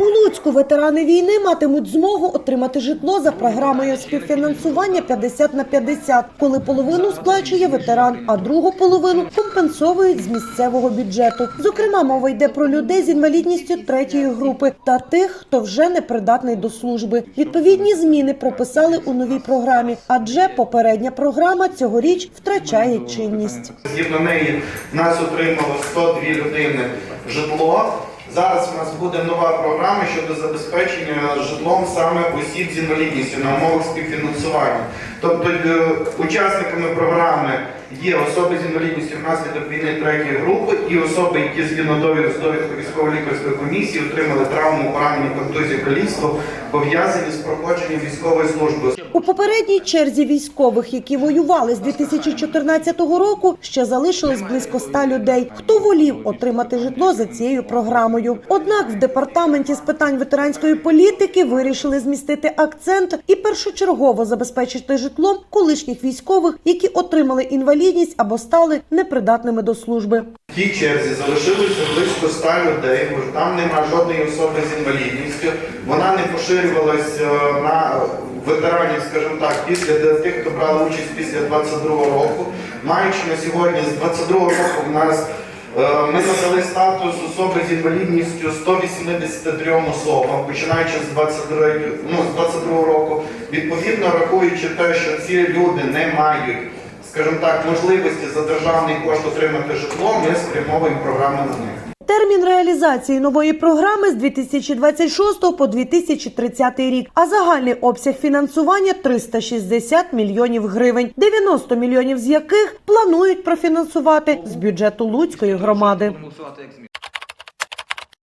У Луцьку ветерани війни матимуть змогу отримати житло за програмою співфінансування 50 на 50, коли половину сплачує ветеран, а другу половину компенсовують з місцевого бюджету. Зокрема, мова йде про людей з інвалідністю третьої групи та тих, хто вже не придатний до служби. Відповідні зміни прописали у новій програмі, адже попередня програма цьогоріч втрачає чинність. Згідно неї нас отримало 102 людини житло. Зараз у нас буде нова програма щодо забезпечення житлом саме осіб з інвалідністю на умовах співфінансування. Тобто е, учасниками програми є особи з інвалідністю внаслідок війни третьої групи і особи, які згідно довідок з довідкою військово-лікарської комісії отримали травму, поранення, контузію, каліцтво, пов'язані з проходженням військової служби. У попередній черзі військових, які воювали з 2014 року, ще залишилось близько 100 людей. Хто волів отримати житло за цією програмою? Однак в департаменті з питань ветеранської політики вирішили змістити акцент і першочергово забезпечити житлом колишніх військових, які отримали інвалідність або стали непридатними до служби. В тій черзі залишилося близько 100 людей, там нема жодної особи з інвалідністю. Вона не поширювалась е, на ветеранів, скажімо так, після тих, хто брали участь після 22-го року. Маючи на сьогодні з 22-го року в нас е, ми надали статус особи з інвалідністю 183 особам, починаючи з 22, ну, з 22 року. Відповідно, рахуючи те, що ці люди не мають, скажімо так, можливості за державний кошт отримати житло, ми спрямовуємо програми на них. Термін реалізації нової програми з 2026 по 2030 рік, а загальний обсяг фінансування 360 мільйонів гривень, 90 мільйонів з яких планують профінансувати з бюджету Луцької громади.